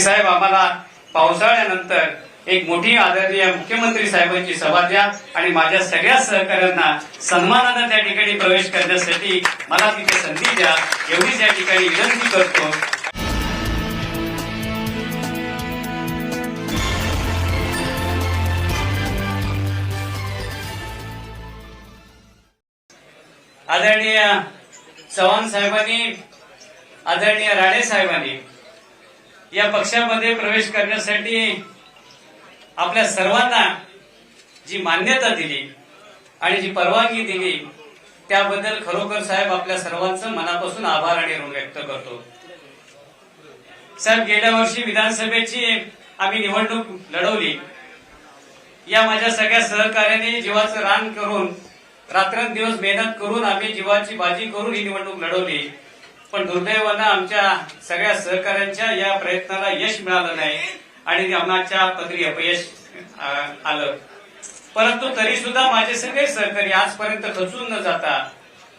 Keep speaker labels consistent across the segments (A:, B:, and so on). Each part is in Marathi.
A: साहेब आम्हाला पावसाळ्यानंतर एक मोठी आदरणीय मुख्यमंत्री साहेबांची सभा द्या आणि माझ्या सगळ्या सहकाऱ्यांना सन्मानानं त्या ठिकाणी प्रवेश करण्यासाठी मला तिथे संधी द्या. एवढीच या ठिकाणी विनंती करतो. आदरणीय चव्हाण साहेबांनी आदरणीय राणे साहेबांनी या पक्षामध्ये प्रवेश करण्यासाठी आपल्या सर्वांना जी मान्यता दिली आणि जी परवानगी दिली त्याबद्दल खरोखर साहेब आपल्या सर्वांचं मनापासून आभार आणि ऋण व्यक्त करतो. साहेब गेल्या वर्षी विधानसभेची आम्ही निवडणूक लढवली. या माझ्या सगळ्या सहकार्याने जीवाचं रान करून रात्रंदिवस मेहनत करून आम्ही जीवाची बाजी करून ही निवडणूक लढवली. पण दुर्दैवानं आमच्या सगळ्या सहकाऱ्यांच्या या प्रयत्नाला यश मिळालं नाही आणि आम्हाच्या पदरी अपयश आलं. परंतु तरी सुद्धा माझे सगळे सहकारी आजपर्यंत खचून न जाता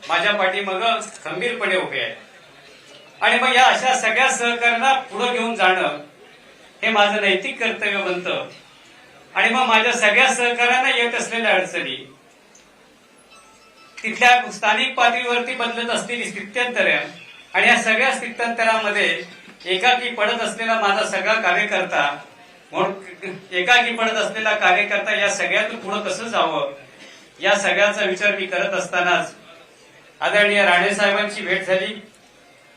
A: माझ्या पाठीमाग खंबीरपणे उभे आहेत. आणि मग या अशा सगळ्या सहकार्यांना पुढे घेऊन जाणं हे माझं नैतिक कर्तव्य बनतं. आणि मग माझ्या सगळ्या सहकार्यांना येत असलेल्या अडचणी तिथल्या स्थानिक पातळीवरती बदलत असलेली स्थित्यंतर आणि या सगळ्या स्थित्यंतरामध्ये एकाकी पडत असलेला माझा सगळा कार्यकर्ता म्हणून एकाकी पडत असलेला कार्यकर्ता या सगळ्यातून पुढे कसं जावं? या सगळ्याचा विचार मी करत असतानाच आदरणीय राणे साहेबांची भेट झाली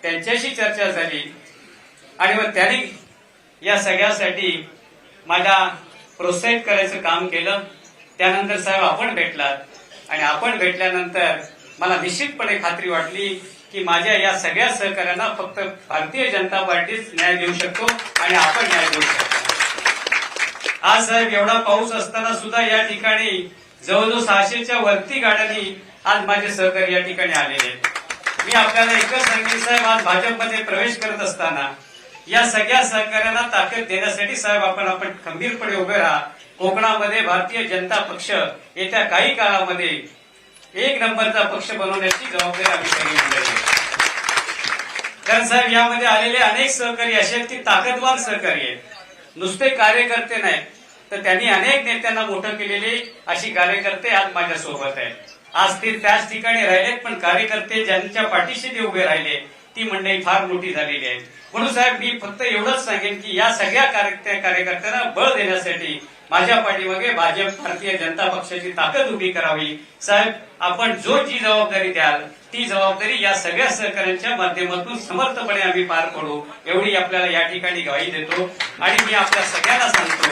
A: त्यांच्याशी चर्चा झाली आणि मग त्यांनी या सगळ्यासाठी मला प्रोत्साहित करायचं काम केलं. त्यानंतर साहेब आपण भेटलात आणि आपण भेटल्यानंतर मला निश्चितपणे खात्री वाटली की माझ्या या सगळ्या सहकार्यांना फक्त भारतीय जनता पार्टीच न्याय देऊ शकतो आणि आपण न्याय देऊ शकतो. आज साहेब एवढा पाऊस असताना सुद्धा या ठिकाणी जवळजवळ सहाशेच्या वरती गाड्यांनी आज माझे सहकारी या ठिकाणी आलेले आहेत. मी आपल्याला एकच सांगेन साहेब आज भाजपमध्ये प्रवेश करत असताना या सगळ्या सहकार्यांना ताकद देण्यासाठी साहेब आपण आपण खंबीरपणे उभे राहा. कोकणामध्ये भारतीय जनता पक्ष येत्या काही काळामध्ये एक नंबरचा पक्ष बनवण्याची जबाबदारी आम्ही सगळी मंडळी कारण साहेब यामध्ये आलेले अनेक सहकारी असे आहेत की ताकदवान सहकारी आहेत. नुसते कार्यकर्ते नाहीत तर त्यांनी अनेक नेत्यांना मोठं केलेले अशी कार्यकर्ते आज माझ्या सोबत आहेत. आज ते त्याच ठिकाणी राहिलेत पण कार्यकर्ते ज्यांच्या पाठीशी ते उभे राहिले ती मंडळी फार मोठी झालेली आहे. म्हणून साहेब मी फक्त एवढंच सांगेन की या सगळ्या कार्य- कार्यकर्त्यांना बळ देण्यासाठी माझ्या पाठीमागे भाजप भारतीय जनता पक्षाची ताकद उभी करावी. साहेब आपण जो जी जबाबदारी द्याल ती जबाबदारी या सगळ्या सहकार्यांच्या माध्यमातून समर्थपणे आम्ही पार पडू एवढी आपल्याला या ठिकाणी ग्वाही देतो. आणि मी आपल्या सगळ्यांना सांगतो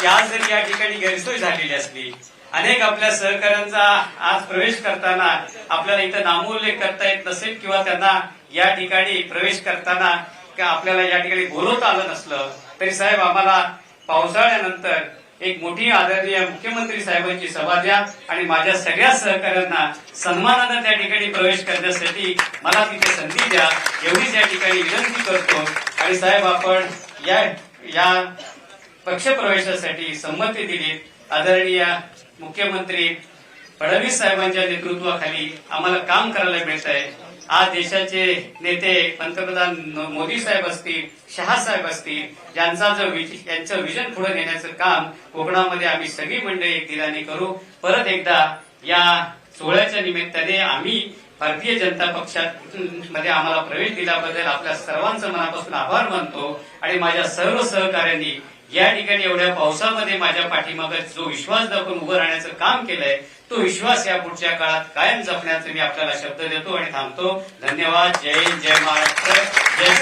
A: की आज जरी या ठिकाणी गैरसोय झालेली असली अनेक आपल्या सहकाऱ्यांचा आज प्रवेश करताना आपल्याला इथं नामोल्लेख करता येत नसेल किंवा त्यांना या ठिकाणी प्रवेश करताना का आपल्याला या ठिकाणी बोलवता आलं नसलं तरी साहेब आम्हाला पावसाळ्यानंतर एक मोठी आदरणीय मुख्यमंत्री साहेबांची सभा द्या आणि माझ्या सगळ्या सहकाऱ्यांना सन्मानानं त्या ठिकाणी प्रवेश करण्यासाठी मला तिथे संधी द्या. एवढीच या ठिकाणी विनंती करतो. आणि साहेब आपण या या पक्षप्रवेशासाठी संमती दिली. आदरणीय मुख्यमंत्री फडणवीस साहेबांच्या नेतृत्वाखाली आम्हाला काम करायला मिळत आहे. आज देशाचे नेते पंतप्रधान मोदी साहेब असतील शहा साहेब असतील ज्यांचा जो यांचं विजन पुढे नेण्याचं काम कोकणामध्ये आम्ही सगळी मंडळी एक दिलाने करू. परत एकदा या सोहळ्याच्या निमित्ताने आम्ही भारतीय जनता पक्षात मध्ये आम्हाला प्रवेश दिल्याबद्दल आपल्या सर्वांचं मनापासून आभार मानतो आणि माझ्या सर्व सहकाऱ्यांनी या ठिकाणी एवढ्या पावसामध्ये माझ्या पाठीमागे जो विश्वास दाखवून उभं राहण्याचं काम केलंय तो विश्वास या पुढच्या काळात कायम जपण्याचा मी आपल्याला शब्द देतो आणि थांबतो. धन्यवाद. जय हिंद. जय महाराष्ट्र. जय